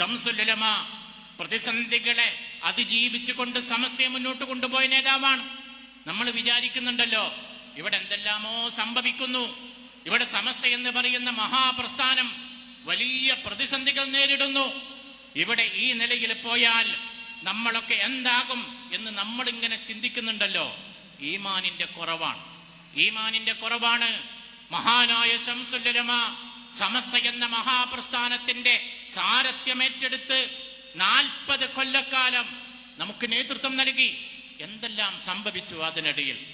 ഷംസുലമ പ്രതിസന്ധികളെ അതിജീവിച്ചുകൊണ്ട് സമസ്തയെ മുന്നോട്ട് കൊണ്ടുപോയ നേതാവാണ്. നമ്മൾ വിചാരിക്കുന്നുണ്ടല്ലോ ഇവിടെ എന്തെല്ലാമോ സംഭവിക്കുന്നു. ഇവിടെ സമസ്ത എന്ന് പറയുന്ന മഹാപ്രസ്ഥാനം വലിയ പ്രതിസന്ധികൾ നേരിടുന്നു. ഇവിടെ ഈ നിലയിൽ പോയാൽ നമ്മളൊക്കെ എന്താകും എന്ന് നമ്മൾ ഇങ്ങനെ ചിന്തിക്കുന്നുണ്ടല്ലോ. ഈമാനിന്റെ കുറവാണ്. ഈമാനിന്റെ കുറവാണ് മഹാനായ ശംസുലമ സമസ്ത എന്ന മഹാപ്രസ്ഥാനത്തിന്റെ സാരഥ്യമേറ്റെടുത്ത് നാൽപ്പത് കൊല്ലക്കാലം നമുക്ക് നേതൃത്വം നൽകി. എന്തെല്ലാം സംഭവിച്ചു അതിനിടയിൽ?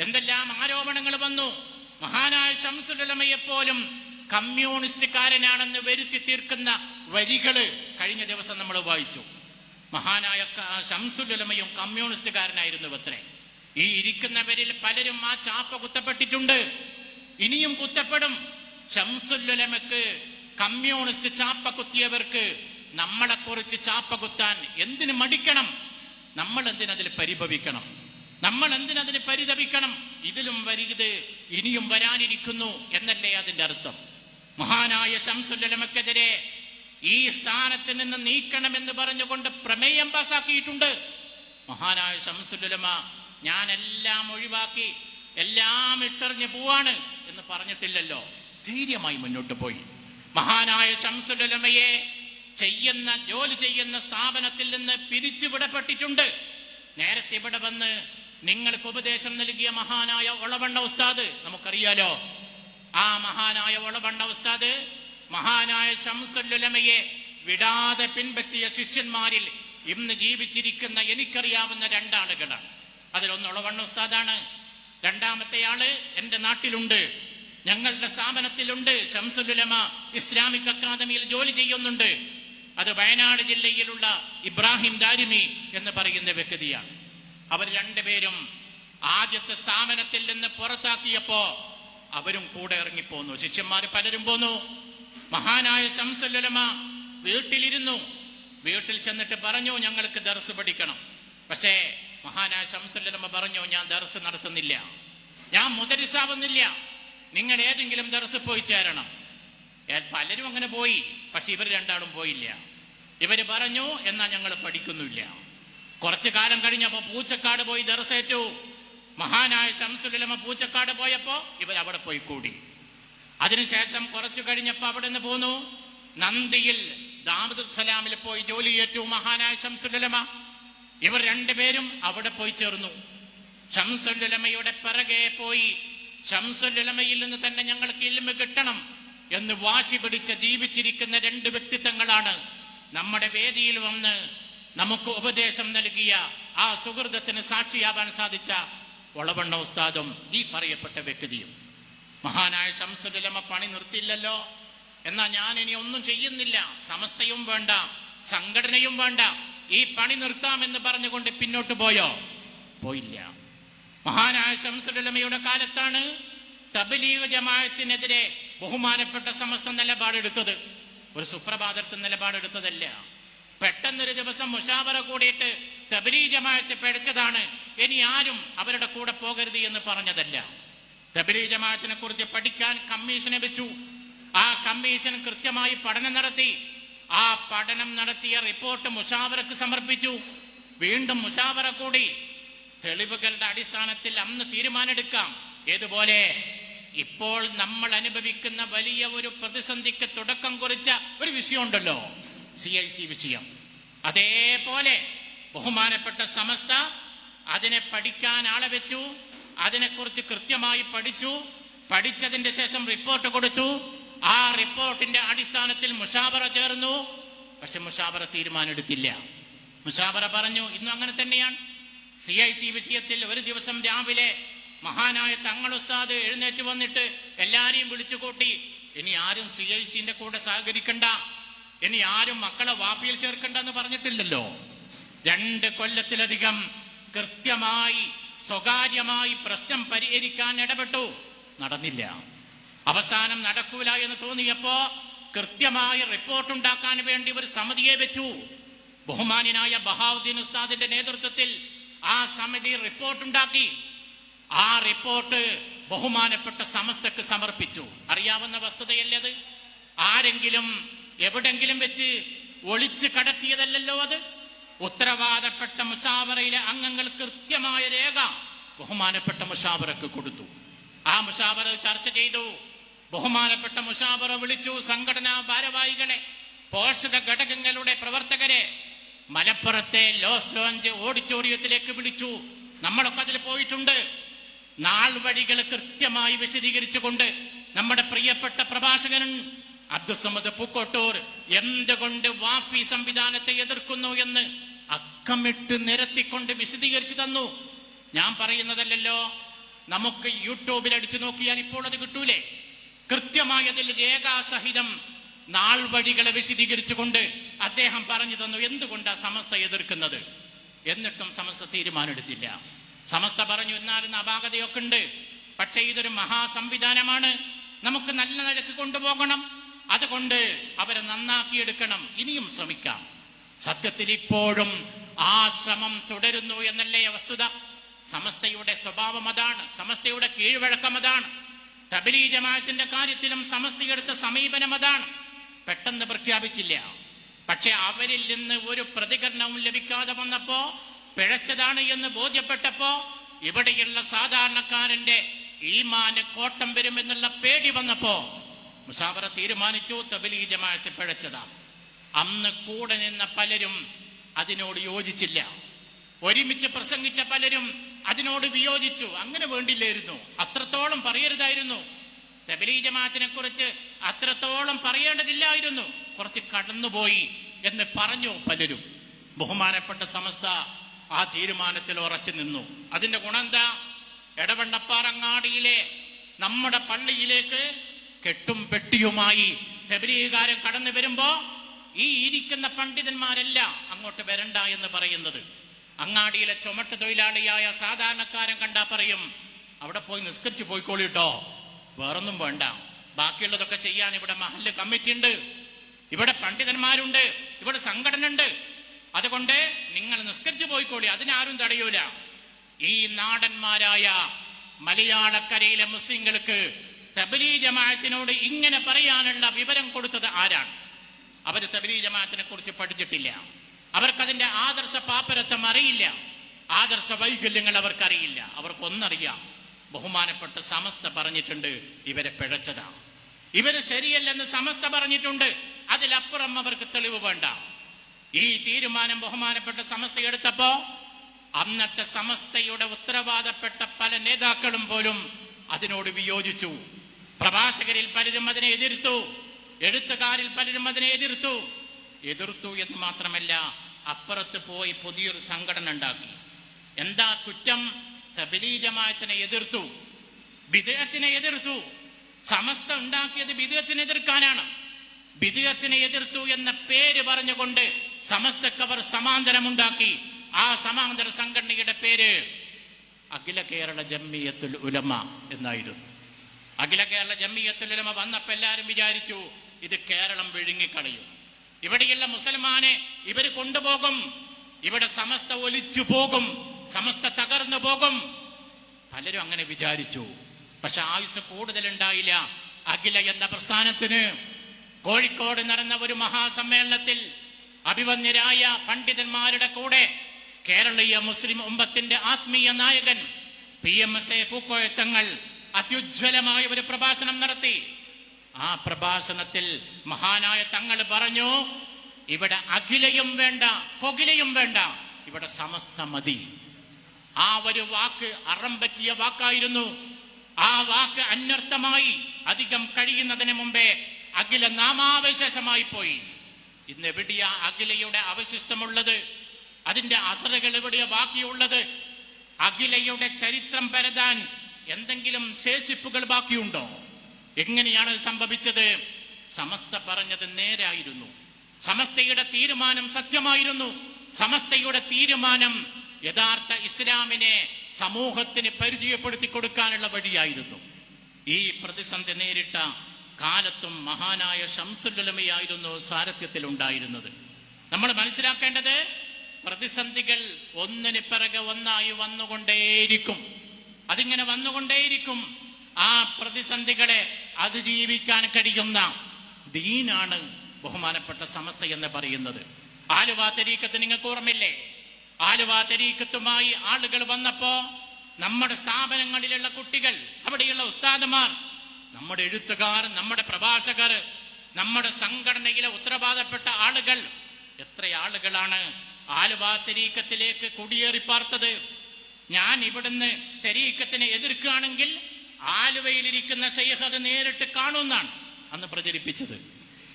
എന്തെല്ലാം ആരോപണങ്ങൾ വന്നു? മഹാനായ ഷംസുലമയെ പോലും കമ്മ്യൂണിസ്റ്റുകാരനാണെന്ന് വരുത്തി തീർക്കുന്ന വരികൾ കഴിഞ്ഞ ദിവസം നമ്മൾ വായിച്ചു. മഹാനായ ശംസുലമയും കമ്മ്യൂണിസ്റ്റുകാരനായിരുന്നു അത്രേ ഈ ഇരിക്കുന്നവരിൽ പലരും ആ ചാപ്പ കുത്തപ്പെട്ടിട്ടുണ്ട്. ഇനിയും കുത്തപ്പെടും. ഷംസുലുലമക്ക് കമ്മ്യൂണിസ്റ്റ് ചാപ്പ കുത്തിയവർക്ക് നമ്മളെ കുറിച്ച് ചാപ്പ കുത്താൻ എന്തിന് മടിക്കണം? നമ്മൾ എന്തിനതിൽ പരിഭവിക്കണം? നമ്മൾ എന്തിനതിന് പരിതപിക്കണം? ഇതിലും വരിത് ഇനിയും വരാനിരിക്കുന്നു എന്നല്ലേ അതിന്റെ അർത്ഥം. മഹാനായ ശംസുല്ലമക്കെതിരെ ഈ സ്ഥാനത്ത് നിന്ന് നീക്കണം നീക്കണമെന്ന് പറഞ്ഞുകൊണ്ട് പ്രമേയം പാസാക്കിയിട്ടുണ്ട്. മഹാനായ ശംസുല്ലമ ഞാൻ എല്ലാം ഒഴിവാക്കി എല്ലാം ഇട്ടറിഞ്ഞു പോവാണ് എന്ന് പറഞ്ഞിട്ടില്ലല്ലോ. ധൈര്യമായി മുന്നോട്ട് പോയി. മഹാനായ ശംസുലമയെ ചെയ്യുന്ന ജോലി ചെയ്യുന്ന സ്ഥാപനത്തിൽ നിന്ന് പിരിച്ചുവിടപ്പെട്ടിട്ടുണ്ട്. നേരത്തെ ഇവിടെ വന്ന് നിങ്ങൾക്ക് ഉപദേശം നൽകിയ മഹാനായ ഒളവണ്ണ ഉസ്താദ് നമുക്കറിയാലോ. ആ മഹാനായ ഒളവണ്ണ ഉസ്താദ് മഹാനായ ശംസുലമയെ വിടാതെ പിൻപറ്റിയ ശിഷ്യന്മാരിൽ ഇന്ന് ജീവിച്ചിരിക്കുന്ന എനിക്കറിയാവുന്ന രണ്ടാളുകളാണ്. അതിലൊന്ന് ഒളവണ്ണ ഉസ്താദാണ്. രണ്ടാമത്തെ ആൾ എന്റെ നാട്ടിലുണ്ട്. ഞങ്ങളുടെ സ്ഥാപനത്തിലുണ്ട്. ഷംസുലുലമ ഇസ്ലാമിക് അക്കാദമിയിൽ ജോലി ചെയ്യുന്നുണ്ട്. അത് വയനാട് ജില്ലയിലുള്ള ഇബ്രാഹിം ദാരിമി എന്ന് പറയുന്ന വ്യക്തിയാണ്. അവർ രണ്ടുപേരും ആദ്യത്തെ സ്ഥാപനത്തിൽ നിന്ന് പുറത്താക്കിയപ്പോ അവരും കൂടെ ഇറങ്ങിപ്പോന്നു. ശിഷ്യന്മാർ പലരും പോന്നു. മഹാനായ ശംസുലമ വീട്ടിലിരുന്നു. വീട്ടിൽ ചെന്നിട്ട് പറഞ്ഞു ഞങ്ങൾക്ക് ദർസ് പഠിക്കണം. പക്ഷേ മഹാനായ ശംസുലമ പറഞ്ഞു ഞാൻ ദർസ് നടത്തുന്നില്ല. ഞാൻ മുതരിസാവുന്നില്ല നിങ്ങൾ ഏതെങ്കിലും ദർസ് പോയി ചേരണം. പലരും അങ്ങനെ പോയി പക്ഷെ ഇവർ രണ്ടാളും പോയില്ല. ഇവർ പറഞ്ഞു എന്നാ ഞങ്ങൾ പഠിക്കുന്നില്ല. കുറച്ചു കാലം കഴിഞ്ഞപ്പോ പൂച്ചക്കാട് പോയി ദർസേറ്റു. മഹാനായ ശംസുലമ പൂച്ചക്കാട് പോയപ്പോ ഇവർ അവിടെ പോയി കൂടി. അതിനുശേഷം കുറച്ചു കഴിഞ്ഞപ്പോ അവിടെ നിന്ന് പോന്നു. നന്ദിയിൽ ദാമദ് സലാമിൽ പോയി ജോലി ഏറ്റു മഹാനായ ശംസുലമ. ഇവർ രണ്ടുപേരും അവിടെ പോയി ചേർന്നു. ശംസുലമയുടെ പിറകെ പോയി ഷംസുലമയിൽ നിന്ന് തന്നെ ഞങ്ങൾക്ക് ഇൽമ കിട്ടണം എന്ന് വാശി പിടിച്ച് ജീവിച്ചിരിക്കുന്ന രണ്ട് വ്യക്തിത്വങ്ങളാണ് നമ്മുടെ വേദിയിൽ വന്ന് നമുക്ക് ഉപദേശം നൽകിയ ആ സുഹൃതത്തിന് സാക്ഷിയാവാൻ സാധിച്ച ഒളവണ്ണ ഉസ്താദും ഈ പറയപ്പെട്ട വ്യക്തിയും. മഹാനായ ഷംസുലമ പണി നിർത്തില്ലല്ലോ എന്നാ ഞാൻ ഇനി ഒന്നും ചെയ്യുന്നില്ല. സമസ്തയും വേണ്ട സംഘടനയും വേണ്ട. ഈ പണി നിർത്താമെന്ന് പറഞ്ഞുകൊണ്ട് പിന്നോട്ട് പോയോ? പോയില്ല. മഹാനായ ശംസുലമയുടെ കാലത്താണ് തബലീഗ് ജമാത്തിനെതിരെ ബഹുമാനപ്പെട്ട സമസ്ത നിലപാടെടുത്തത്. ഒരു സുപ്രഭാതത്തിൽ നിലപാടെടുത്തതല്ല. പെട്ടെന്നൊരു ദിവസം മുഷാവറ കൂടിയിട്ട് തബലീ ജമാഅത്ത് പിഴച്ചതാണ് ഇനി ആരും അവരുടെ കൂടെ പോകരുത് എന്ന് പറഞ്ഞതല്ല. തബലീ ജമാഅത്തിനെ കുറിച്ച് പഠിക്കാൻ കമ്മീഷനെ വെച്ചു. ആ കമ്മീഷൻ കൃത്യമായി പഠനം നടത്തി. ആ പഠനം നടത്തിയ റിപ്പോർട്ട് മുഷാവറക്ക് സമർപ്പിച്ചു. വീണ്ടും മുഷാവറ കൂടി തെളിവുകളുടെ അടിസ്ഥാനത്തിൽ അന്ന് തീരുമാനമെടുക്കാം. ഏതുപോലെ? ഇപ്പോൾ നമ്മൾ അനുഭവിക്കുന്ന വലിയ ഒരു പ്രതിസന്ധിക്ക് തുടക്കം കുറിച്ച ഒരു വിഷയമുണ്ടല്ലോ സി ഐ സി വിഷയം. അതേപോലെ ബഹുമാനപ്പെട്ട സമസ്ത അതിനെ പഠിക്കാൻ ആളെ വെച്ചു അതിനെക്കുറിച്ച് കൃത്യമായി പഠിച്ചു പഠിച്ചതിന്റെ ശേഷം റിപ്പോർട്ട് കൊടുത്തു. ആ റിപ്പോർട്ടിന്റെ അടിസ്ഥാനത്തിൽ മുഷാബറ ചേർന്നു. പക്ഷെ മുഷാബറ തീരുമാനമെടുത്തില്ല. മുഷാബറ പറഞ്ഞു ഇന്നും അങ്ങനെ തന്നെയാണ്. സി ഐ സി വിഷയത്തിൽ ഒരു ദിവസം രാവിലെ മഹാനായ തങ്ങൾ ഉസ്താദ് എഴുന്നേറ്റ് വന്നിട്ട് എല്ലാരെയും വിളിച്ചു കൂട്ടി ഇനി ആരും സി ഐ സിന്റെ കൂടെ സഹകരിക്കണ്ട. ഇനി ആരും മക്കളെ വാഫിയിൽ ചേർക്കണ്ട എന്ന് പറഞ്ഞിട്ടില്ലല്ലോ. രണ്ട് കൊല്ലത്തിലധികം കൃത്യമായി സ്വകാര്യമായി പ്രശ്നം പരിഹരിക്കാൻ ഇടപെട്ടു. നടന്നില്ല. അവസാനം നടക്കൂല എന്ന് തോന്നിയപ്പോ കൃത്യമായി റിപ്പോർട്ട് ഉണ്ടാക്കാൻ വേണ്ടി ഒരു സമിതിയെ വെച്ചു. ബഹുമാനായ ബഹാവുദ്ദീൻ ഉസ്താദിന്റെ നേതൃത്വത്തിൽ ആ സമിതി റിപ്പോർട്ട് ഉണ്ടാക്കി. ആ റിപ്പോർട്ട് ബഹുമാനപ്പെട്ട സമസ്തക്ക് സമർപ്പിച്ചു. അറിയാവുന്ന വസ്തുതയല്ലേ അത്? ആരെങ്കിലും എവിടെങ്കിലും വെച്ച് ഒളിച്ചു കടത്തിയതല്ലല്ലോ അത്? ഉത്തരവാദപ്പെട്ട മുഷാവറയിലെ അംഗങ്ങൾ കൃത്യമായ രേഖ ബഹുമാനപ്പെട്ട മുഷാവറക്ക് കൊടുത്തു. ആ മുഷാവറ ചർച്ച ചെയ്തു. ബഹുമാനപ്പെട്ട മുഷാവറ വിളിച്ചു സംഘടനാ ഭാരവാഹികളെ പോഷക ഘടകങ്ങളുടെ പ്രവർത്തകരെ മലപ്പുറത്തെ ലോസ് ലോഞ്ച് ഓഡിറ്റോറിയത്തിലേക്ക് വിളിച്ചു. നമ്മളൊക്കെ അതിൽ പോയിട്ടുണ്ട്. നാൾ വഴികൾ കൃത്യമായി വിശദീകരിച്ചുകൊണ്ട് നമ്മുടെ പ്രിയപ്പെട്ട പ്രഭാഷകൻ അബ്ദുസമദ് പൂക്കോട്ടൂർ എന്തുകൊണ്ട് വാഫി സംവിധാനത്തെ എതിർക്കുന്നു എന്ന് അക്കമിട്ട് നിരത്തിക്കൊണ്ട് വിശദീകരിച്ചു തന്നു. ഞാൻ പറയുന്നതല്ലല്ലോ നമുക്ക് യൂട്യൂബിൽ അടിച്ചു നോക്കിയാൽ ഇപ്പോൾ അത് കിട്ടൂലേ? കൃത്യമായതിൽ രേഖാസഹിതം നാൾ വഴികളെ വിശദീകരിച്ചുകൊണ്ട് അദ്ദേഹം പറഞ്ഞു തന്നു എന്തുകൊണ്ടാ സമസ്ത എതിർക്കുന്നത്? എന്നിട്ടും സമസ്ത തീരുമാനമെടുത്തില്ല. സമസ്ത പറഞ്ഞു എന്നാലും അപാകതയൊക്കെ ഉണ്ട്. പക്ഷേ ഇതൊരു മഹാസംവിധാനമാണ്. നമുക്ക് നല്ല നിലയ്ക്ക് കൊണ്ടുപോകണം. അതുകൊണ്ട് അവരെ നന്നാക്കിയെടുക്കണം. ഇനിയും ശ്രമിക്കാം. സത്യത്തിൽ ഇപ്പോഴും ആ ശ്രമം തുടരുന്നു എന്നല്ലേ വസ്തുത? സമസ്തയുടെ സ്വഭാവം അതാണ്. സമസ്തയുടെ കീഴ്വഴക്കം അതാണ്. തബലീ ജമാഅത്തിന്റെ കാര്യത്തിലും സമസ്തയെടുത്ത സമീപനം അതാണ്. പെട്ടെന്ന് പ്രഖ്യാപിച്ചില്ല. പക്ഷെ അവരിൽ നിന്ന് ഒരു പ്രതികരണവും ലഭിക്കാതെ വന്നപ്പോ പിഴച്ചതാണ് എന്ന് ബോധ്യപ്പെട്ടപ്പോ ഇവിടെയുള്ള സാധാരണക്കാരന്റെ ഈമാന് കോട്ടം വരുമെന്നുള്ള പേടി വന്നപ്പോ മുസാഫറ തീരുമാനിച്ചു തബലീ ജമാഅത്ത് പിഴച്ചതാ. അന്ന് കൂടെ നിന്ന പലരും അതിനോട് യോജിച്ചില്ല. ഒരുമിച്ച് പ്രസംഗിച്ച പലരും അതിനോട് വിയോജിച്ചു. അങ്ങനെ വേണ്ടില്ലായിരുന്നു. അത്രത്തോളം പറയരുതായിരുന്നു. തബലീ ജമാഅത്തിനെ കുറിച്ച് അത്രത്തോളം പറയേണ്ടതില്ലായിരുന്നു. കുറച്ച് കടന്നുപോയി എന്ന് പറഞ്ഞു പലരും. ബഹുമാനപ്പെട്ട സമസ്ത ആ തീരുമാനത്തിൽ ഉറച്ചു നിന്നു. അതിന്റെ ഗുണമെന്താ? എടവണ്ണപ്പാറങ്ങാടിയിലെ നമ്മുടെ പള്ളിയിലേക്ക് കെട്ടും പെട്ടിയുമായി തെബലീകാരൻ കടന്നു വരുമ്പോ ഈ ഇരിക്കുന്ന പണ്ഡിതന്മാരല്ല അങ്ങോട്ട് വരണ്ട എന്ന് പറയുന്നത്. അങ്ങാടിയിലെ ചുമട്ട് തൊഴിലാളിയായ സാധാരണക്കാരൻ കണ്ടാ പറയും അവിടെ പോയി നിസ്കരിച്ചു പോയിക്കോളിട്ടോ വേറൊന്നും വേണ്ട. ബാക്കിയുള്ളതൊക്കെ ചെയ്യാൻ ഇവിടെ മഹല്ല് കമ്മിറ്റി ഉണ്ട്. ഇവിടെ പണ്ഡിതന്മാരുണ്ട്. ഇവിടെ സംഘടന ഉണ്ട് അതുകൊണ്ട് നിങ്ങൾ നിസ്കരിച്ചു പോയിക്കോളി. അതിനാരും തടയൂല. ഈ നാടന്മാരായ മലയാളക്കരയിലെ മുസ്ലിങ്ങൾക്ക് തബലീ ജമാഅത്തിനോട് ഇങ്ങനെ പറയാനുള്ള വിവരം കൊടുത്തത് ആരാണ്? അവർ തബലീ ജമാഅത്തിനെ കുറിച്ച് പഠിച്ചിട്ടില്ല. അവർക്കതിന്റെ ആദർശ പാപ്പരത്വം അറിയില്ല. ആദർശ വൈകല്യങ്ങൾ അവർക്കറിയില്ല. അവർക്കൊന്നറിയാം. ബഹുമാനപ്പെട്ട സമസ്ത പറഞ്ഞിട്ടുണ്ട് ഇവരെ പിഴച്ചതാണ് ഇവർ ശരിയല്ലെന്ന് സമസ്ത പറഞ്ഞിട്ടുണ്ട് അതിലപ്പുറം അവർക്ക് തെളിവ് വേണ്ട. ഈ തീരുമാനം ബഹുമാനപ്പെട്ട സമസ്ത എടുത്തപ്പോ അന്നത്തെ സമസ്തയുടെ ഉത്തരവാദപ്പെട്ട പല നേതാക്കളും പോലും അതിനോട് വിയോജിച്ചു. പ്രഭാഷകരിൽ പലരും അതിനെ എതിർത്തു എഴുത്തുകാരിൽ പലരും അതിനെ എതിർത്തു. എതിർത്തു എന്ന് മാത്രമല്ല അപ്പുറത്ത് പോയി പുതിയൊരു സംഘടന ഉണ്ടാക്കി. എന്താ കുറ്റം? തബലീ ജമാഅത്തിനെ എതിർത്തു. ബിദഅത്തിനെ എതിർത്തു. സമസ്ത ഉണ്ടാക്കിയത് ബിദഅത്തിനെ എതിർക്കാനാണ്. ബിദഅത്തിനെ എതിർത്തു എന്ന പേര് പറഞ്ഞുകൊണ്ട് സമസ്തക്കവർ സമാന്തരമുണ്ടാക്കി. ആ സമാന്തര സംഘടനയുടെ പേര് അഖില കേരള ജമ്മിയത്തുൽ ഉലമ എന്നായിരുന്നു. അഖില കേരള ജമ്മിയത്തുൽ ഉലമ വന്നപ്പോൾ എല്ലാരും വിചാരിച്ചു ഇത് കേരളം വിഴുങ്ങിക്കളയും. ഇവിടെയുള്ള മുസൽമാനെ ഇവർ കൊണ്ടുപോകും. ഇവിടെ സമസ്ത ഒലിച്ചു പോകും സമസ്ത തകർന്നു പോകും. പലരും അങ്ങനെ വിചാരിച്ചു. പക്ഷെ ആയുസ് കൂടുതലുണ്ടായില്ല. അഖില എന്ന പ്രസ്ഥാനത്തിന് കോഴിക്കോട് നടന്ന ഒരു മഹാസമ്മേളനത്തിൽ അഭിവന്യരായ പണ്ഡിതന്മാരുടെ കൂടെ കേരളീയ മുസ്ലിം ഉമ്പത്തിന്റെ ആത്മീയ നായകൻ P M S A Pookoyathangal അത്യുജ്വലമായ ഒരു പ്രഭാഷണം നടത്തി. ആ പ്രഭാഷണത്തിൽ മഹാനായ തങ്ങൾ പറഞ്ഞു ഇവിടെ അഖിലയും വേണ്ട കൊകിലയും വേണ്ട ഇവിടെ സമസ്ത മതി. ആ ഒരു വാക്ക് അറം പറ്റിയ വാക്കായിരുന്നു. ആ വാക്ക് അന്വർത്ഥമായി അധികം കഴിയുന്നതിന് മുമ്പേ അഖില നാമാവശേഷമായി പോയി. ഇന്ന് എവിടെയാ അഖിലയുടെ അവശിഷ്ടമുള്ളത്? അതിന്റെ അസറുകൾ എവിടെയാ ബാക്കിയുള്ളത്? അഖിലയുടെ ചരിത്രം പരതാൻ എന്തെങ്കിലും ശേഷിപ്പുകൾ ബാക്കിയുണ്ടോ? എങ്ങനെയാണ് സംഭവിച്ചത്? സമസ്ത പറഞ്ഞത് നേരായിരുന്നു. സമസ്തയുടെ തീരുമാനം സത്യമായിരുന്നു. സമസ്തയുടെ തീരുമാനം യഥാർത്ഥ ഇസ്ലാമിനെ സമൂഹത്തിന് പരിചയപ്പെടുത്തി കൊടുക്കാനുള്ള വഴിയായിരുന്നു. ഈ പ്രതിസന്ധി നേരിട്ട കാലത്തും മഹാനായ ഷംസുലമയായിരുന്നു സാരഥ്യത്തിൽ ഉണ്ടായിരുന്നത് നമ്മൾ മനസ്സിലാക്കേണ്ടത് പ്രതിസന്ധികൾ ഒന്നിന് പിറകെ ഒന്നായി വന്നുകൊണ്ടേയിരിക്കും. അതിങ്ങനെ വന്നുകൊണ്ടേയിരിക്കും ആ പ്രതിസന്ധികളെ അതിജീവിക്കാൻ കഴിയുന്ന ദീനാണ് ബഹുമാനപ്പെട്ട സമസ്ത എന്ന് പറയുന്നത്. ആലുവാ തരീക്കത്ത് നിങ്ങൾക്ക് ഓർമ്മയില്ലേ? ആലുവ തെരീക്കത്തുമായി ആളുകൾ വന്നപ്പോ നമ്മുടെ സ്ഥാപനങ്ങളിലുള്ള കുട്ടികൾ അവിടെയുള്ള ഉസ്താദുമാർ നമ്മുടെ എഴുത്തുകാർ നമ്മുടെ പ്രഭാഷകർ നമ്മുടെ സംഘടനയിലെ ഉത്തരവാദപ്പെട്ട ആളുകൾ എത്ര ആളുകളാണ് ആലുവ തെരീക്കത്തിലേക്ക് കുടിയേറി പാർത്തത്? ഞാൻ ഇവിടുന്ന് തെരീക്കത്തിനെ എതിർക്കുകയാണെങ്കിൽ ആലുവയിലിരിക്കുന്ന ഷെയ്ഖ് അത് നേരിട്ട് കാണുമെന്നാണ് അന്ന് പ്രചരിപ്പിച്ചത്.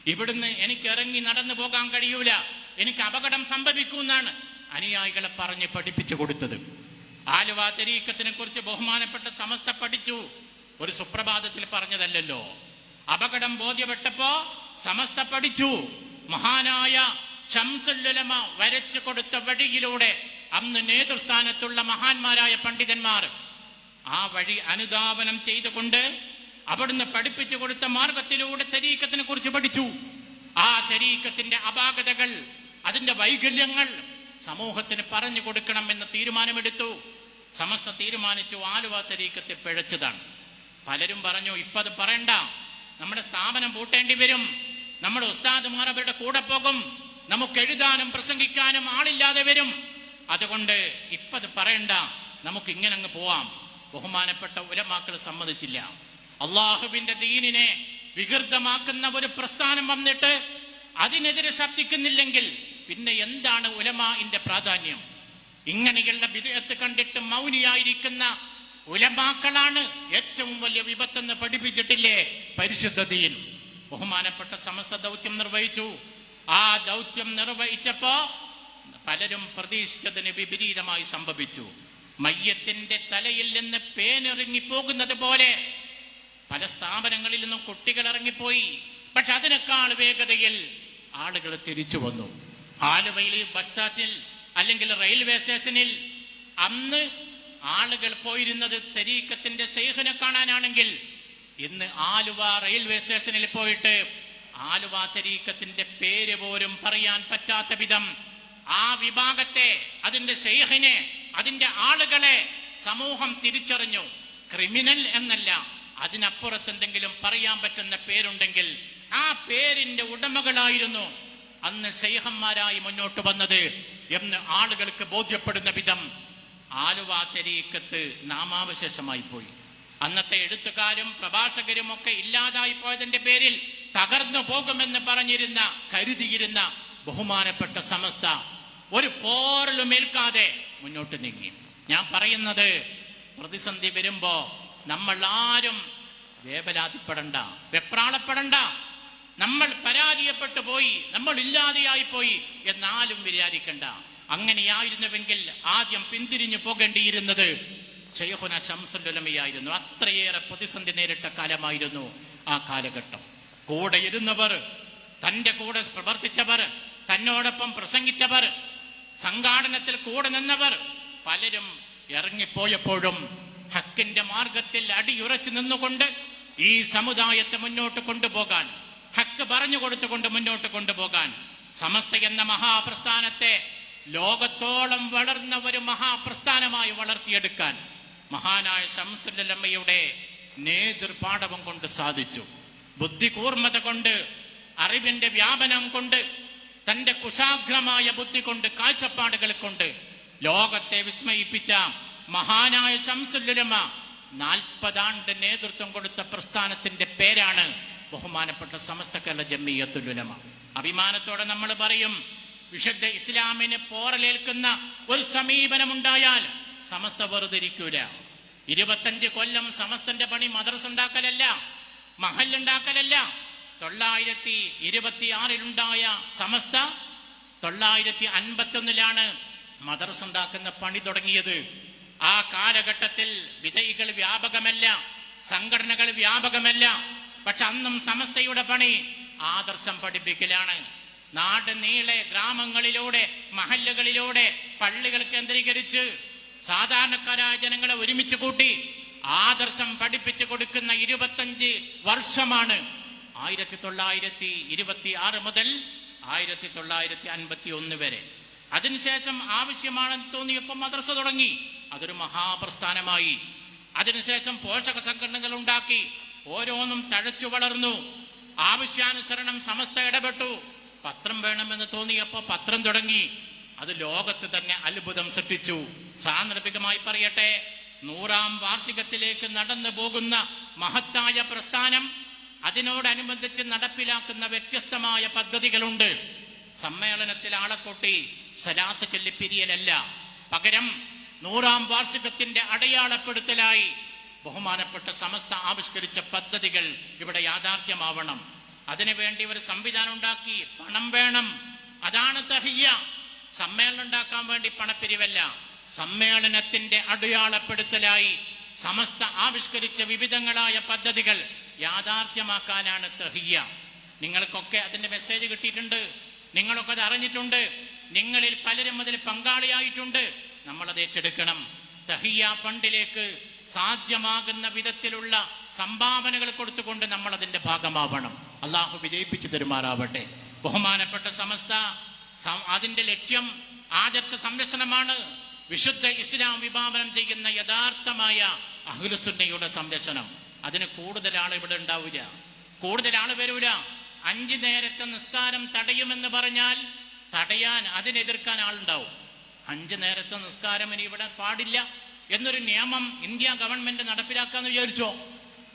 ഇവിടുന്ന് എനിക്ക് ഇറങ്ങി നടന്നു പോകാൻ കഴിയൂല. എനിക്ക് അപകടം സംഭവിക്കുമെന്നാണ് അനുയായികളെ പറഞ്ഞ് പഠിപ്പിച്ചു കൊടുത്തത്. ആലുവ തെരീക്കത്തിനെ കുറിച്ച് ബഹുമാനപ്പെട്ട സമസ്ത പഠിച്ചു. ഒരു സുപ്രഭാതത്തിൽ പറഞ്ഞതല്ലല്ലോ. അപകടം ബോധ്യപ്പെട്ടപ്പോ സമസ്ത പഠിച്ചു. മഹാനായ ഷംസുല്ലുലമ വരച്ചു കൊടുത്ത വഴിയിലൂടെ അന്ന് നേതൃസ്ഥാനത്തുള്ള മഹാന്മാരായ പണ്ഡിതന്മാർ ആ വഴി അനുധാവനം ചെയ്തുകൊണ്ട് അവിടുന്ന് പഠിപ്പിച്ചു കൊടുത്ത മാർഗത്തിലൂടെ തരീക്കത്തിനെ കുറിച്ച് പഠിച്ചു. ആ തരീക്കത്തിന്റെ അപാകതകൾ അതിന്റെ വൈകല്യങ്ങൾ സമൂഹത്തിന് പറഞ്ഞു കൊടുക്കണം എന്ന് തീരുമാനമെടുത്തു. സമസ്ത തീരുമാനിച്ചു ആലുവ തരീക്കത്തെ പിഴച്ചതാണ്. പലരും പറഞ്ഞു ഇപ്പത് പറയണ്ട. നമ്മുടെ സ്ഥാപനം പൂട്ടേണ്ടി വരും. നമ്മുടെ ഉസ്താദുമാർ അവരുടെ കൂടെ പോകും. നമുക്ക് എഴുതാനും പ്രസംഗിക്കാനും ആളില്ലാതെ വരും. അതുകൊണ്ട് ഇപ്പത് പറയണ്ട. നമുക്ക് ഇങ്ങനെ അങ്ങ് പോവാം. ബഹുമാനപ്പെട്ട ഉലമാക്കൾ സമ്മതിച്ചില്ല. അള്ളാഹുവിന്റെ ദീനിനെ വികൃതമാക്കുന്ന ഒരു പ്രസ്ഥാനം വന്നിട്ട് അതിനെതിരെ ശബ്ദിക്കുന്നില്ലെങ്കിൽ പിന്നെ എന്താണ് ഉലമാന്റെ പ്രാധാന്യം? ഇങ്ങനെയുള്ള വിധേയത്ത് കണ്ടിട്ട് മൗനിയായിരിക്കുന്ന ഉലമാക്കളാണ് ഏറ്റവും വലിയ വിപത്തെന്ന് പഠിപ്പിച്ചിട്ടില്ലേ? പരിശുദ്ധതയിൽ ബഹുമാനപ്പെട്ട സമസ്ത ദൗത്യം നിർവഹിച്ചു. ആ ദൗത്യം നിർവഹിച്ചപ്പോ പലരും പ്രതീക്ഷിച്ചതിന് വിപരീതമായി സംഭവിച്ചു. മയ്യത്തിന്റെ തലയിൽ നിന്ന് പേനിറങ്ങി പോകുന്നത് പോലെ പല സ്ഥാപനങ്ങളിൽ നിന്നും കുട്ടികൾ ഇറങ്ങിപ്പോയി. പക്ഷെ അതിനേക്കാൾ വേഗതയിൽ ആളുകൾ തിരിച്ചു വന്നു. ആലുവയിൽ ബസ് സ്റ്റാൻഡിൽ അല്ലെങ്കിൽ റെയിൽവേ സ്റ്റേഷനിൽ അന്ന് ആളുകൾ പോയിരുന്നത് തെരീക്കത്തിന്റെ ശൈഖിനെ കാണാനാണെങ്കിൽ ഇന്ന് ആലുവ റെയിൽവേ സ്റ്റേഷനിൽ പോയിട്ട് ആലുവ തെരീക്കത്തിന്റെ പേര് പോലും പറയാൻ പറ്റാത്ത വിധം ആ വിഭാഗത്തെ അതിന്റെ ഷെയ്ഖിനെ അതിന്റെ ആളുകളെ സമൂഹം തിരിച്ചറിഞ്ഞു. ക്രിമിനൽ എന്നല്ല അതിനപ്പുറത്ത് എന്തെങ്കിലും പറയാൻ പറ്റുന്ന പേരുണ്ടെങ്കിൽ ആ പേരിന്റെ ഉടമകളായിരുന്നു അന്ന് ശൈഹന്മാരായി മുന്നോട്ട് വന്നത് എന്ന് ആളുകൾക്ക് ബോധ്യപ്പെടുന്ന വിധം ആലുവ തെരീക്കത്ത് നാമാവശേഷമായി പോയി. അന്നത്തെ എഴുത്തുകാരും പ്രഭാഷകരും ഒക്കെ ഇല്ലാതായി പോയതിന്റെ പേരിൽ തകർന്നു പോകുമെന്ന് പറഞ്ഞിരുന്ന കരുതിയിരുന്ന ബഹുമാനപ്പെട്ട സമസ്ത ഒരു പോറലും ഏൽക്കാതെ മുന്നോട്ട് നീങ്ങി. ഞാൻ പറയുന്നത് പ്രതിസന്ധി വരുമ്പോ നമ്മൾ ആരും വേവലാതിപ്പെടണ്ട വെപ്രാളപ്പെടണ്ട. നമ്മൾ പരാജയപ്പെട്ടു പോയി നമ്മൾ ഇല്ലാതെയായി പോയി എന്നാലും വിചാരിക്കണ്ട. അങ്ങനെയായിരുന്നുവെങ്കിൽ ആദ്യം പിന്തിരിഞ്ഞു പോകേണ്ടിയിരുന്നത് ഷെയ്ഹുന ശംസുലമയായിരുന്നു അത്രയേറെ പ്രതിസന്ധി നേരിട്ട കാലമായിരുന്നു ആ കാലഘട്ടം. കൂടെ ഇരുന്നവർ തന്റെ കൂടെ പ്രവർത്തിച്ചവർ തന്നോടൊപ്പം പ്രസംഗിച്ചവർ സംഘാടനത്തിൽ കൂടെ നിന്നവർ പലരും ഇറങ്ങിപ്പോയപ്പോഴും ഹക്കിന്റെ മാർഗത്തിൽ അടിയുറച്ചു നിന്നുകൊണ്ട് ഈ സമുദായത്തെ മുന്നോട്ട് കൊണ്ടുപോകാൻ ഹക്ക് പറഞ്ഞു കൊടുത്തുകൊണ്ട് മുന്നോട്ട് കൊണ്ടുപോകാൻ. സമസ്ത എന്ന മഹാപ്രസ്ഥാനത്തെ ലോകത്തോളം വളർന്ന ഒരു മഹാപ്രസ്ഥാനമായി വളർത്തിയെടുക്കാൻ മഹാനായ ഷംസുല്ലമ്മയുടെ നേതൃപാഠവും കൊണ്ട് സാധിച്ചു. ബുദ്ധി കൂർമ്മത കൊണ്ട് അറിവിന്റെ വ്യാപനം കൊണ്ട് തന്റെ കുശാഗ്രമായ ബുദ്ധി കൊണ്ട് കാഴ്ചപ്പാടുകൾ കൊണ്ട് ലോകത്തെ വിസ്മയിപ്പിച്ച മഹാനായ ഷംസുല്ലുലമ നാൽപ്പതാണ്ട് നേതൃത്വം കൊടുത്ത പ്രസ്ഥാനത്തിന്റെ പേരാണ് ബഹുമാനപ്പെട്ട സമസ്ത കല ജമ്മിയത്തുലുലമ അഭിമാനത്തോടെ നമ്മൾ പറയും വിശുദ്ധ ഇസ്ലാമിന് പോറലേൽക്കുന്ന ഒരു സമീപനമുണ്ടായാൽ സമസ്ത വെറുതിരിക്കൂല ഇരുപത്തഞ്ച് കൊല്ലം സമസ്തന്റെ പണി മദ്രസ ഉണ്ടാക്കലല്ല മഹല്ലുണ്ടാക്കലല്ല. തൊള്ളായിരത്തി ഇരുപത്തി ആറിലുണ്ടായ സമസ്ത തൊള്ളായിരത്തി അൻപത്തി ഒന്നിലാണ് മദ്രസ ഉണ്ടാക്കുന്ന പണി തുടങ്ങിയത്. ആ കാലഘട്ടത്തിൽ വിധൈകൾ വ്യാപകമല്ല സംഘടനകൾ വ്യാപകമല്ല പക്ഷെ അന്നും സമസ്തയുടെ പണി ആദർശം പഠിപ്പിക്കലാണ്. നാട് നീളെ ഗ്രാമങ്ങളിലൂടെ മഹല്ലുകളിലൂടെ പള്ളികൾ കേന്ദ്രീകരിച്ച് സാധാരണക്കാരായ ജനങ്ങളെ ഒരുമിച്ച് കൂട്ടി ആദർശം പഠിപ്പിച്ചു കൊടുക്കുന്ന ഇരുപത്തഞ്ച് വർഷമാണ്. ആയിരത്തി തൊള്ളായിരത്തി ഇരുപത്തി ആറ് മുതൽ ആയിരത്തി തൊള്ളായിരത്തി അൻപത്തി ഒന്ന് വരെ. അതിനുശേഷം ആവശ്യമാണെന്ന് തോന്നിയപ്പോൾ മദ്രസ തുടങ്ങി. അതൊരു മഹാപ്രസ്ഥാനമായി. അതിനുശേഷം പോഷക സംഘടനകൾ ഉണ്ടാക്കി. ഓരോന്നും തഴച്ചു വളർന്നു. ആവശ്യാനുസരണം സമസ്ത ഇടപെട്ടു. പത്രം വേണമെന്ന് തോന്നിയപ്പോ പത്രം തുടങ്ങി. അത് ലോകത്ത് തന്നെ അത്ഭുതം സൃഷ്ടിച്ചു. സാന്ദർഭികമായി പറയട്ടെ നൂറാം വാർഷികത്തിലേക്ക് നടന്നു പോകുന്ന മഹത്തായ പ്രസ്ഥാനം അതിനോടനുബന്ധിച്ച് നടപ്പിലാക്കുന്ന വ്യത്യസ്തമായ പദ്ധതികളുണ്ട്. സമ്മേളനത്തിൽ ആളക്കൊട്ടി സലാത്ത് ചൊല്ലിപ്പിരിയലല്ല പകരം നൂറാം വാർഷികത്തിന്റെ അടയാളപ്പെടുത്തലായി ബഹുമാനപ്പെട്ട സമസ്ത ആവിഷ്കരിച്ച പദ്ധതികൾ ഇവിടെ യാഥാർത്ഥ്യമാവണം. അതിനുവേണ്ടി ഒരു സംവിധാനം ഉണ്ടാക്കി പണം വേണം. അതാണ് തഹിയ സമ്മേളനം ഉണ്ടാക്കാൻ വേണ്ടി പണപ്പിരിവല്ല. സമ്മേളനത്തിന്റെ അടയാളപ്പെടുത്തലായി സമസ്ത ആവിഷ്കരിച്ച വിവിധങ്ങളായ പദ്ധതികൾ യാഥാർത്ഥ്യമാക്കാനാണ് തഹിയ നിങ്ങൾക്കൊക്കെ അതിന്റെ മെസ്സേജ് കിട്ടിയിട്ടുണ്ട്. നിങ്ങളൊക്കെ അത് അറിഞ്ഞിട്ടുണ്ട്. നിങ്ങളിൽ പലരും അതിൽ പങ്കാളിയായിട്ടുണ്ട്. നമ്മൾ അത് ഏറ്റെടുക്കണം തഹിയ ഫണ്ടിലേക്ക് സാധ്യമാകുന്ന വിധത്തിലുള്ള സംഭാവനകൾ കൊടുത്തുകൊണ്ട് നമ്മൾ അതിന്റെ ഭാഗമാവണം. അള്ളാഹു വിജയിപ്പിച്ചു തരുമാറാവട്ടെ. ബഹുമാനപ്പെട്ട സമസ്ത അതിന്റെ ലക്ഷ്യം ആദർശ സംരക്ഷണമാണ്. വിശുദ്ധ ഇസ്ലാം വിഭാവനം ചെയ്യുന്ന യഥാർത്ഥമായ അഹ്ലുസുന്നയുടെ സംരക്ഷണം. അതിന് കൂടുതൽ ആൾ ഇവിടെ ഉണ്ടാവില്ല കൂടുതൽ ആൾ വരൂല. അഞ്ചു നേരത്തെ നിസ്കാരം തടയുമെന്ന് പറഞ്ഞാൽ തടയാൻ അതിനെതിർക്കാൻ ആളുണ്ടാവും. അഞ്ചു നേരത്തെ നിസ്കാരം ഇനി ഇവിടെ പാടില്ല. എന്നൊരു നിയമം ഇന്ത്യ ഗവൺമെന്റ് നടപ്പിലാക്കാന്ന് വിചാരിച്ചോ?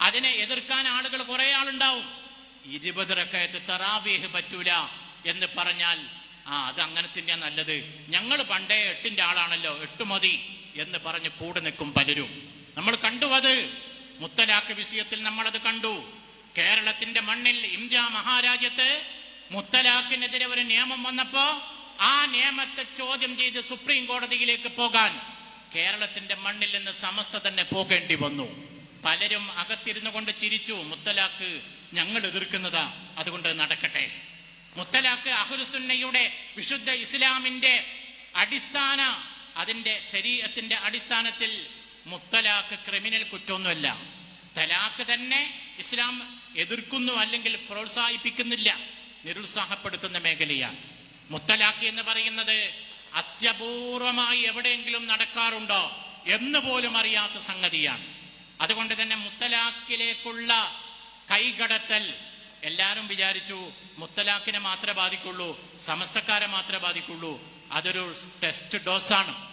അതിനെ എതിർക്കാൻ ആളുകൾ കുറെ ആളുണ്ടാവും. ഇരുപത് റക്കയത്ത് തറാവീഹ് പറ്റൂല എന്ന് പറഞ്ഞാൽ ആ അത് അങ്ങനെ തന്നെയാ നല്ലത്. ഞങ്ങൾ പണ്ടേ എട്ടിന്റെ ആളാണല്ലോ എട്ട് മതി എന്ന് പറഞ്ഞ് കൂടെ നിൽക്കും പലരും. നമ്മൾ കണ്ടു അത്. മുത്തലാഖ് വിഷയത്തിൽ നമ്മളത് കണ്ടു. കേരളത്തിന്റെ മണ്ണിൽ ഇന്ത്യ മഹാരാജ്യത്ത് മുത്തലാഖിനെതിരെ ഒരു നിയമം വന്നപ്പോ ആ നിയമത്തെ ചോദ്യം ചെയ്ത് സുപ്രീം കോടതിയിലേക്ക് പോകാൻ കേരളത്തിന്റെ മണ്ണിൽ നിന്ന് സമസ്ത തന്നെ പോകേണ്ടി വന്നു. പലരും അകത്തിരുന്നു കൊണ്ട് ചിരിച്ചു മുത്തലാക്ക് ഞങ്ങൾ എതിർക്കുന്നതാ അതുകൊണ്ട് നടക്കട്ടെ. മുത്തലാക്ക് അഹുലുസുന്നയുടെ വിശുദ്ധ ഇസ്ലാമിന്റെ അടിസ്ഥാന അതിന്റെ ശരീരത്തിന്റെ അടിസ്ഥാനത്തിൽ മുത്തലാക്ക് ക്രിമിനൽ കുറ്റമൊന്നുമല്ല. തലാക്ക് തന്നെ ഇസ്ലാം എതിർക്കുന്നു അല്ലെങ്കിൽ പ്രോത്സാഹിപ്പിക്കുന്നില്ല നിരുത്സാഹപ്പെടുത്തുന്ന മേഖലയാണ്. മുത്തലാക്ക് എന്ന് പറയുന്നത് അത്യപൂർവമായി എവിടെയെങ്കിലും നടക്കാറുണ്ടോ എന്ന് പോലും അറിയാത്ത സംഗതിയാണ്. അതുകൊണ്ട് തന്നെ മുത്തലാഖിലേക്കുള്ള കൈകടത്തൽ എല്ലാവരും വിചാരിച്ചു മുത്തലാഖിനെ മാത്രമേ ബാധിക്കുള്ളൂ സമസ്തക്കാരെ മാത്രമേ ബാധിക്കുള്ളൂ. അതൊരു ടെസ്റ്റ് ഡോസ് ആണ്.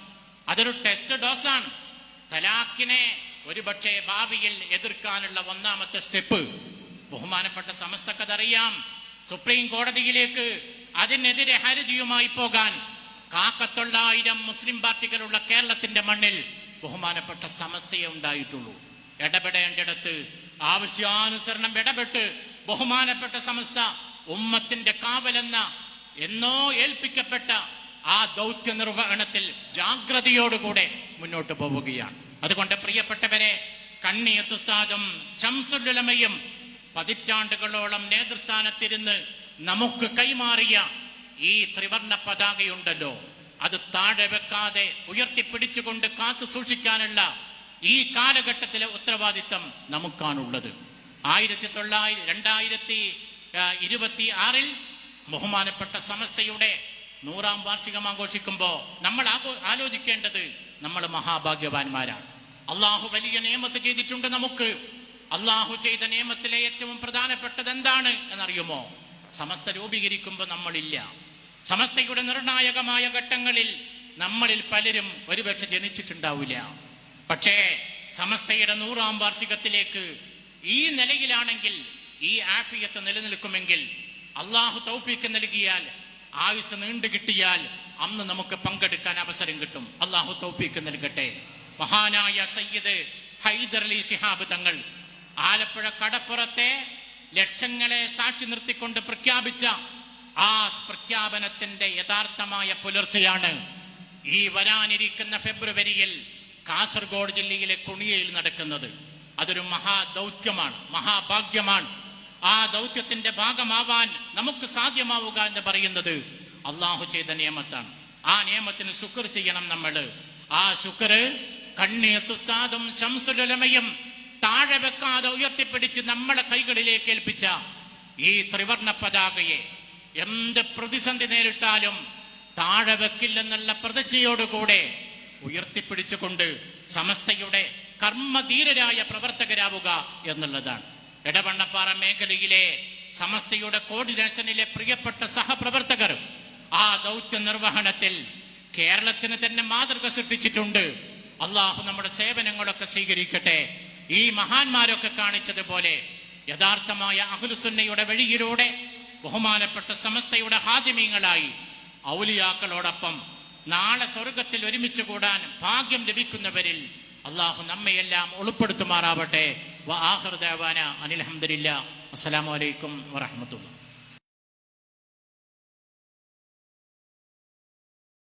അതൊരു ടെസ്റ്റ് ഡോസ് ആണ്. തലാഖിനെ ഒരുപക്ഷെ ഭാവിയിൽ എതിർക്കാനുള്ള ഒന്നാമത്തെ സ്റ്റെപ്പ് ബഹുമാനപ്പെട്ട സമസ്തക്കതറിയാം. സുപ്രീം കോടതിയിലേക്ക് അതിനെതിരെ ഹർജിയുമായി പോകാൻ കാക്കത്തൊള്ളായിരം മുസ്ലിം പാർട്ടികളുള്ള കേരളത്തിന്റെ മണ്ണിൽ ബഹുമാനപ്പെട്ട സമസ്തയെ ഉണ്ടായിട്ടുള്ളൂ. ഇടപെടേണ്ടിടത്ത് ആവശ്യാനുസരണം ഇടപെട്ട് ബഹുമാനപ്പെട്ട സമസ്ത ഉമ്മത്തിന്റെ കാവലെന്ന എന്നോ ഏൽപ്പിക്കപ്പെട്ട ആ ദൗത്യ നിർവഹണത്തിൽ ജാഗ്രതയോടുകൂടെ മുന്നോട്ട് പോവുകയാണ്. അതുകൊണ്ട് പ്രിയപ്പെട്ടവരെ കണ്ണിയത്തുസ്താദും ഷംസുലുലമയും പതിറ്റാണ്ടുകളോളം നേതൃസ്ഥാനത്തിരുന്ന് നമുക്ക് കൈമാറിയ ഈ ത്രിവർണ പതാകയുണ്ടല്ലോ. അത് താഴെ വെക്കാതെ ഉയർത്തിപ്പിടിച്ചുകൊണ്ട് കാത്തു സൂക്ഷിക്കാനുള്ള ഈ കാലഘട്ടത്തിലെ ഉത്തരവാദിത്തം നമുക്കാണുള്ളത്. ആയിരത്തി തൊള്ളായിരത്തി രണ്ടായിരത്തി ഇരുപത്തി ആറിൽ ബഹുമാനപ്പെട്ട സമസ്തയുടെ നൂറാം വാർഷികം ആഘോഷിക്കുമ്പോൾ നമ്മൾ ആലോചിക്കേണ്ടത് നമ്മൾ മഹാഭാഗ്യവാന്മാരാണ്. അള്ളാഹു വലിയ നിയമത്ത് ചെയ്തിട്ടുണ്ട് നമുക്ക്. അള്ളാഹു ചെയ്ത നിയമത്തിലെ ഏറ്റവും പ്രധാനപ്പെട്ടത് എന്താണ് എന്നറിയുമോ? സമസ്ത രൂപീകരിക്കുമ്പോൾ നമ്മളില്ല. സമസ്തയുടെ നിർണായകമായ ഘട്ടങ്ങളിൽ നമ്മളിൽ പലരും ഒരുപക്ഷെ ജനിച്ചിട്ടുണ്ടാവില്ല. പക്ഷേ സമസ്തയുടെ നൂറാം വാർഷികത്തിലേക്ക് ഈ നിലയിലാണെങ്കിൽ ഈ ആഫിയത്ത് നിലനിൽക്കുമെങ്കിൽ അള്ളാഹു തൗഫീക്ക് നൽകിയാൽ ആയുസ് നീണ്ടു കിട്ടിയാൽ അന്ന് നമുക്ക് പങ്കെടുക്കാൻ അവസരം കിട്ടും. അള്ളാഹു തൗഫീക്ക് നൽകട്ടെ. മഹാനായ സയ്യിദ് ഹൈദർ അലി ഷിഹാബ് തങ്ങൾ ആലപ്പുഴ കടപ്പുറത്തെ ലക്ഷങ്ങളെ സാക്ഷി നിർത്തിക്കൊണ്ട് പ്രഖ്യാപിച്ച ആ പ്രഖ്യാപനത്തിന്റെ യഥാർത്ഥമായ പുലർച്ചെയാണ് ഈ വരാനിരിക്കുന്ന ഫെബ്രുവരിയിൽ കാസർഗോഡ് ജില്ലയിലെ കുണിയയിൽ നടക്കുന്നത്. അതൊരു മഹാദൗത്യമാണ് മഹാഭാഗ്യമാണ്. ആ ദൗത്യത്തിന്റെ ഭാഗമാവാൻ നമുക്ക് സാധ്യമാവുക എന്ന് പറയുന്നത് അള്ളാഹു ചെയ്ത നിയമത്താണ്. ആ നിയമത്തിന് ശുക്ർ ചെയ്യണം നമ്മൾ ആ ശുക്ർ കണ്ണിയത്തുസ്താദും ശംസുലമയും താഴെ വെക്കാതെ ഉയർത്തിപ്പിടിച്ച് നമ്മളെ കൈകളിലേക്ക് ഏൽപ്പിച്ച ഈ ത്രിവർണ പതാകയെ എന്ത് പ്രതിസന്ധി നേരിട്ടാലും താഴെ വെക്കില്ലെന്നുള്ള പ്രതിജ്ഞയോടുകൂടെ ഉയർത്തിപ്പിടിച്ചുകൊണ്ട് സമസ്തയുടെ കർമ്മധീരരായ പ്രവർത്തകരാവുക എന്നുള്ളതാണ്. ഇടവണ്ണപ്പാറ മേഖലയിലെ സമസ്തയുടെ കോർഡിനേഷനിലെ പ്രിയപ്പെട്ട സഹപ്രവർത്തകർ ആ ദൗത്യ നിർവഹണത്തിൽ കേരളത്തിന് തന്നെ മാതൃക സൃഷ്ടിച്ചിട്ടുണ്ട്. അള്ളാഹു നമ്മുടെ സേവനങ്ങളൊക്കെ സ്വീകരിക്കട്ടെ. ഈ മഹാന്മാരൊക്കെ കാണിച്ചതുപോലെ യഥാർത്ഥമായ അഹുലുസുന്നയുടെ വഴിയിലൂടെ ബഹുമാനപ്പെട്ട സമസ്തയുടെ ഹാദിമീങ്ങളായി ഔലിയാക്കളോടൊപ്പം നാളെ സ്വർഗത്തിൽ ഒരുമിച്ച് കൂടാൻ ഭാഗ്യം ലഭിക്കുന്നവരിൽ അള്ളാഹു നമ്മയെല്ലാം ഉൾപ്പെടുത്തുമാറാവട്ടെ വ ആഖിർ ദഅവാന